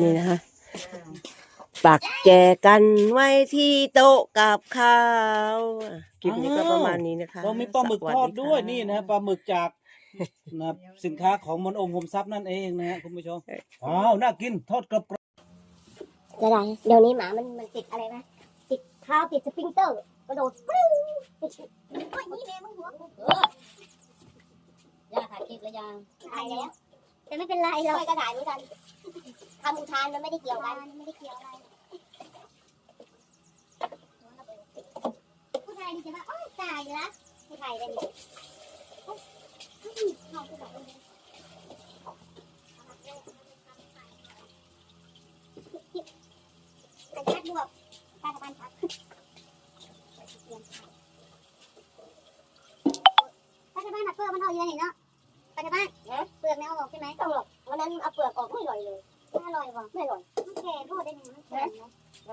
นี่นะคะปักแจกันไว้ที่โต๊ะกับข้าวคลิปนี้ก็ประมาณนี้นะคะเรามีปลาหมึกทอดด้วยสสนี่นะปลาหมึกจากนะครับสินค้าของมนต์องค์โฮมทรัพย์นั่นเองนะฮะคุณผู้ชมว้าวน่ากินทอดกรอบจะได้เดี๋ยวนี้หมามันมันติดอะไรนะติดเท้าติดสปริงเตอร์กระโดดปริ้วติดโอ้ยนี่แม่มึงหัวกูเออย่าถ่ายคลิปแล้วยังถ่ายแล้วแต่ไม่เป็นไรเราก็ถ่ายเหมือนกัน ทำอุทานมันไม่ได้เกี่ยวกันไม่ได้เกี่ยวอะไรผู้ชายดีจะว่าโอ้ยตายละผู้ชายเลยนี่โอ๊ยน้องกูบอกเลยอันชัดบวกตาตะบันชัดตาตะบันหักเปลือกมันออกอยู่ไหนเนาะตาตะบันเปลือกไม่เอาออกใช่ไหมต้องหรอกวันนั้นเอาเปลือกออกไม่อร่อยเลย อร่อยว่ะไม่อร่อยมันแก่โทษได้ไงมันแก่เนาะไหน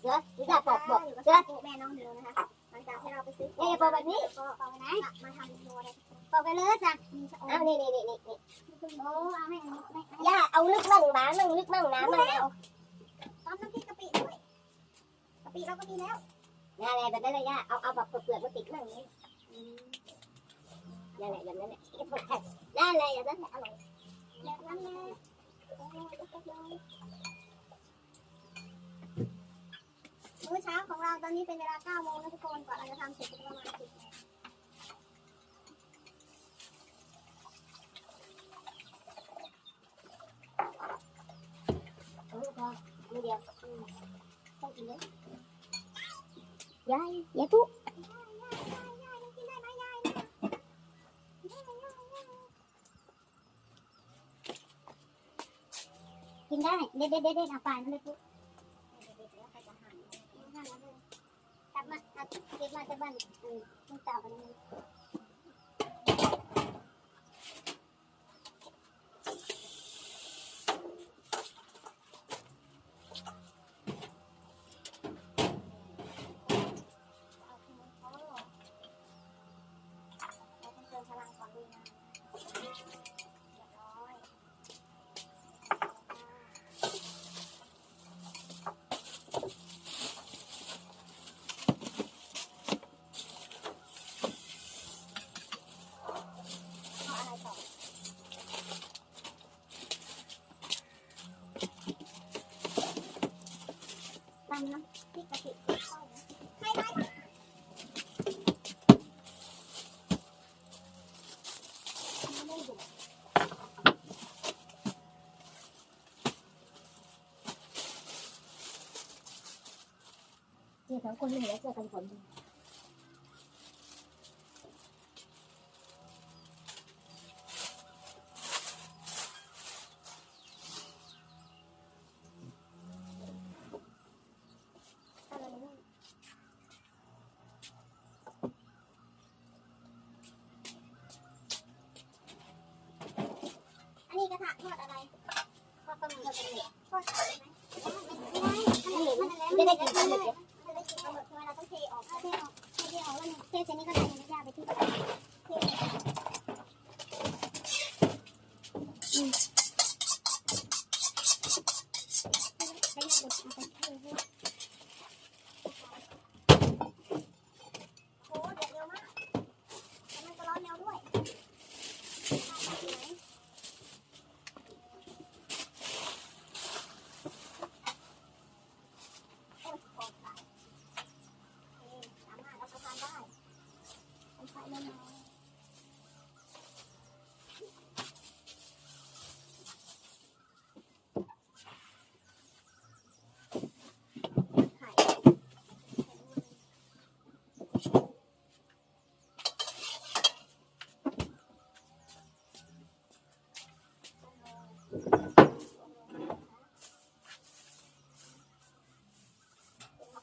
เสือนี่จะปอกบอกเสือแม่น้องเดียวนะคะหลังจากที่เราไปซื้อเนี่ยปอกแบบนี้ปอกไปไหนมาทำโมอะไรปอกไปเลยจ้ะเอานี่นี่นี่นี่นี่โอ้เอาให้ย่าเอาลึกมั่งบ้ามั่งลึกมั่งน้ำมั่งเอาตอนน้ำพริกกะปิด้วยกะปิเราก็มีแล้วนั่นแหละแบบนั้นเลยย่าเอาเอาแบบเปลือกๆมาติดมั่งนี้นั่นแหละแบบนั้นแหละนั่นแหละแบบนั้นแหละอร่อยแบบนั้นเลย มื้อเช้าของเราตอนนี้เป็นเวลา9โมงนะทุกคนกว่าเราจะทำเสร็จประมาณ10โมงโอ้พอมือเดียวต้องกินเลยยายยายปุ๊ กินได้ เด็ดเด็ดเด็ดเด็ดเอาไปนั่นเลยปุ๊กลับมาเอาเก็บมาจากบ้านอืมมึงเต่ากันนี่ มันน้ำพริกกะปิให้ไหมเด้ดุเจอสองคนไม่เหลือเจอกันผลดี อะไรนะอั นนี้กระทอดอะไรทอดปลาหมึกทอดปลาหมึกทอดอะไรไหมไม่ได้ไม่ได้กินปลาหมึกไม่ได้กินปลาหมึกเราต้องเทออกเทออกเทออกแล้วเนี่ยเทเสร็จนี่ก็ได้ยังไม่ยาไปทอืมไปย่างเด็กเอาไปเทให้ โอ้เดือดเร็วมากแต่มันก็ร้อนเร็วด้วยโอ้ยขอบตายเอ๊ะสามารถรับประทานได้เป็นไฟแน่นอนไข่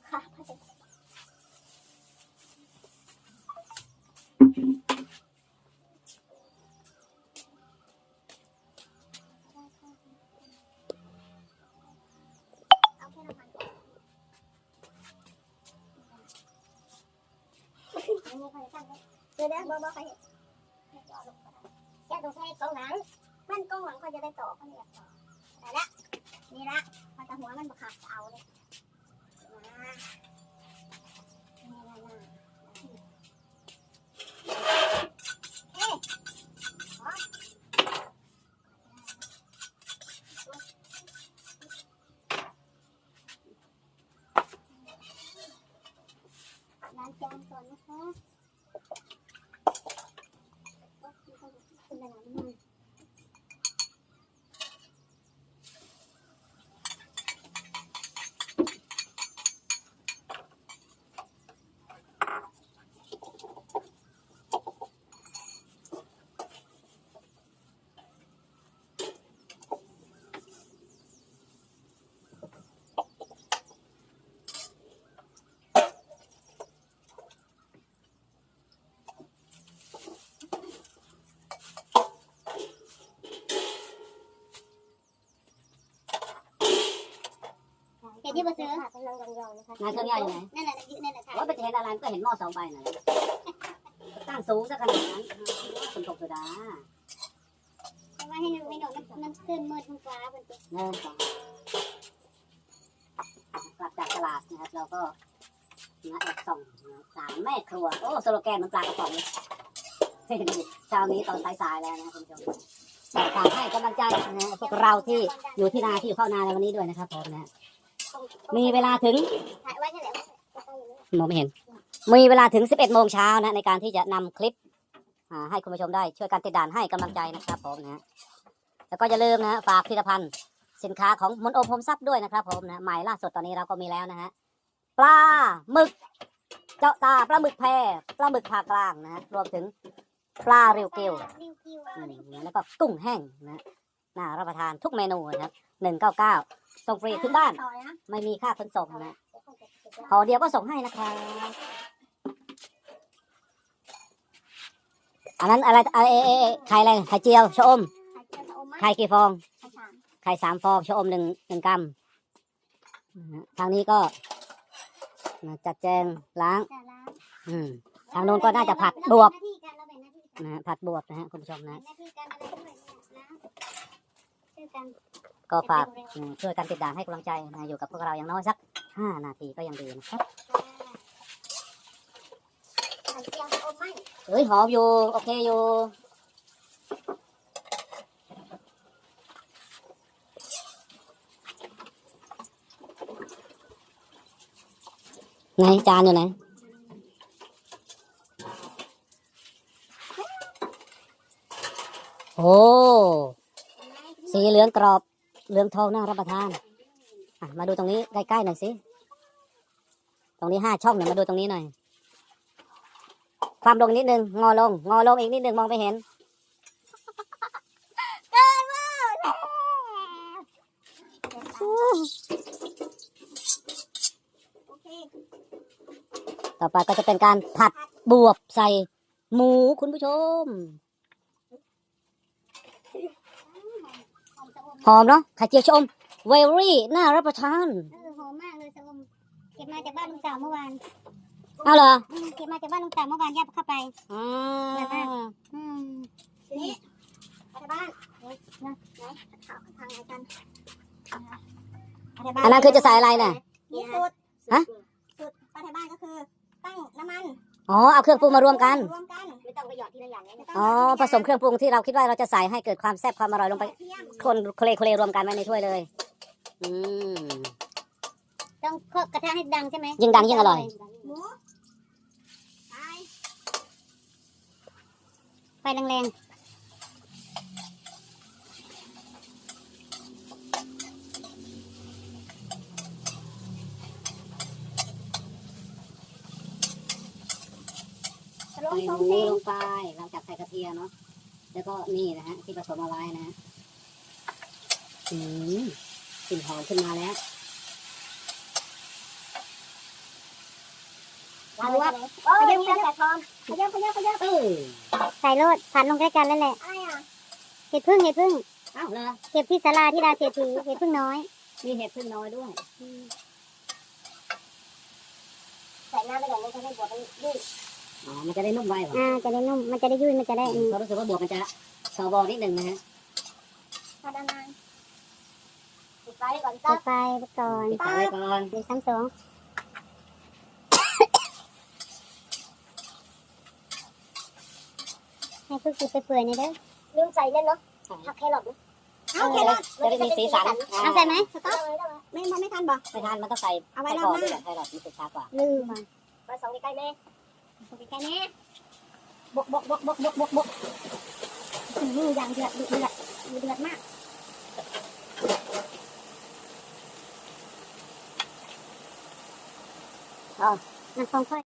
ค่ะพระเจ้าเอาแค่น้ำมันก่อน มีครตั้งไว้เดี๋ยวนะบอบอใครเห็นให้จอดลงก็ได้แค่ต้องใช้กองหลังมันก้องหลังเขาจะได้ต่อเขาไม่อยากต่อแต่ละนี่ละมันจะหัวมันบักขับเอาเลยมานี่ละนะเอ๊ะอ๋อล้างจานก่อนนะคะโอ๊ะไม่ต้องขึ้นไปหลังมัน เห็นที่บนเสือนายเครื่องย่อยอยู่ไหนนั่นแหละนั่นแหละค่ะว่าไปเห็นอะไรมันก็เห็นหม้อสองใบนั่นแหละตั้งสูงซะขนาดนั้นคุณตกสุดาเพราะว่าให้ไม่โดนมันขึ้นมืดท้องฟ้าบนตัวเริ่มก่อนกลับจากตลาดนะครับ เราก็นะแอบส่องนะสามแม่ครัว โอ้สโลแกนมันปลากระป๋องเลยเฮ้ยนี่เช้านี้ตอนสายๆแล้วนะคุณผู้ชมฝากให้กำลังใจนะพวกเราที่อยู่ที่นาที่อยู่เข้านาในวันนี้ด้วยนะครับผมนะ มีเวลาถึงถ่ายไว้นี่แหละมองไม่เห็น มีเวลาถึง 11โมงเช้านะ ในการที่จะนำคลิปอ่าให้คุณผู้ชมได้ช่วยกันติดด่านให้กำลังใจนะครับผมนะแล้วก็อย่าลืมนะฝากผลิตภัณฑ์สินค้าของมนโอมพรมทรัพย์ด้วยนะครับผมนะใหม่ล่าสุดตอนนี้เราก็มีแล้วนะฮะปลาหมึก เจาะตาปลาหมึกแพรปลาหมึกผ่ากลางนะฮะรวมถึงปลาริวกิวริวกิวอืมแล้วก็กุ้งแห้งนะน่ารับประทานทุกเมนูนะครับหนึ่งเก้าเก้า ส่งฟรีถึงบ้านต่อเลยนะไม่มีค่าขนส่งนะพอเดียวก็ส่งให้นะครับอันนั้นอะไรอะไรเอเอเอไข่อะไรไข่เจียวชะอมไข่เจียวชะอมมากไข่กี่ฟองไข่สามไข่สามฟองชะอมหนึ่งหนึ่งกรัมนะฮะทางนี้ก็นะจัดแจงล้างจะล้าง อืมทางโน้นก็น่าจะผัดบวบเราแบ่งหน้าที่กันเราแบ่งหน้าที่กันนะฮะผัดบวบนะฮะคุณผู้ชมแบ่นะงหน้าที่ กันอะไรด้วยเนี่ยนะช่วยกันก็ฝากอืมช่วยกันติดตามให้กำลังใจนะอยู่กับพวกเราอย่างน้อยสักห้านาทีก็ยังดีนะครับไข่เจียวชะอมไหมเอ้ยหอมอยู่ โอเคอยู่ไหนจานอยู่ไหนโอ้สีเหลืองกรอบ เหลืองทองน่ารับประทานมาดูตรงนี้ใกล้ๆหน่อยสิ ตรงนี้ห้าช่องเนี่ยมาดูตรงนี้หน่อย ความลงนิดนึง งอลง งอลงอีกนิดนึงมองไปเห็นต่อไปก็จะเป็นการผัดบวบใส่หมูคุณผู้ชม หอมชะอมหอมเนาะไข่เจียวชะอมเวลรี่น่ารับประทานเออหอมมากเลยชะอมเก็บมาจากบ้านลุงสาวเมื่อวานเอาเหรออืมเก็บมาจากบ้านลุงสาวเมื่อวานย่าเข้าไป อืมอืมทีนี้ไปที่บ้านเฮ้ยนะไหนทางทางไหนกันไปที่บ้าอันนั้นคือจะใส่อะไรเนี่ยนี่สูตรฮะ สูตรไปที่บ้านก็คือตั้งน้ำมัน อ๋อเอาเครื่องปรุงมารวมกัน รวมกันไม่ต้องไปหยอดทีละอย่างไงอ๋อผสมเครื่องปรุงที่เราคิดว่าเราจะใส่ให้เกิดความแซ่บความอร่อยลงไปเทียมคนเคลเคลรวมกันไว้ในถ้วยเลย อืม ต้องเคาะกระทะให้ดังใช่ไหมยิ่งดังยิ่งอร่อย หมูไปไฟแรง ใส่สหองมูเซนลงไปหลังจากใส่กระเทียมเนาะแล้วก็นี่นะฮะที่ผสมเอาไว้นะฮะอืมกลิ่นหอมขึ้นมาแล้ววางไว้เลยขยับขยับแต่ทองขยับขยับขยับเออใส่โลดผัดลงใกล้กันแล้วแหละอะไรอะเห็ดพึ่งเห็ดพึ่งเอ้าเลยเก็บที่ศาลาที่ดาเศรษฐีเห็ดพึ่งน้อย มีเห็ดพึ่งน้อยด้วยใส่น้ำไปก่อนเลยจะได้บวกมันยืดอ๋ อ มันจะได้นุ่มไวเหรออ่าจะได้นุ่ม มันจะได้ยุ่ย มันจะได้อืมเพราะรู้สึกว่าบวกมันจะซอบอนิดหนึ่งนะฮะพอดานานปิดไฟก่อนปิดไฟไปก่อนปิดฝาไว้ก่อนหนึ่งสามสองให้ทุกสิไปเปื่อยในอยเด้อลืมใส่เนี่ยเนาะผักแครอทนะเอาแครอทจะได้มีสีสันเอาใส่ไหมสต๊อกไม่ไม่ไม่ทันบอกไม่ทานมันต้องใส่เอาไว้ใส่รก่ออบนหด้วยน้าแหละให้เรามีสุกช้ากว่าลืมมาส่งใกล้ๆแม่ส่ง ใกล้ๆแม่บกบกบกบกบกบกบกอื้อย่างเดือดเดือดเดือดเดือดมากมันคงค่อย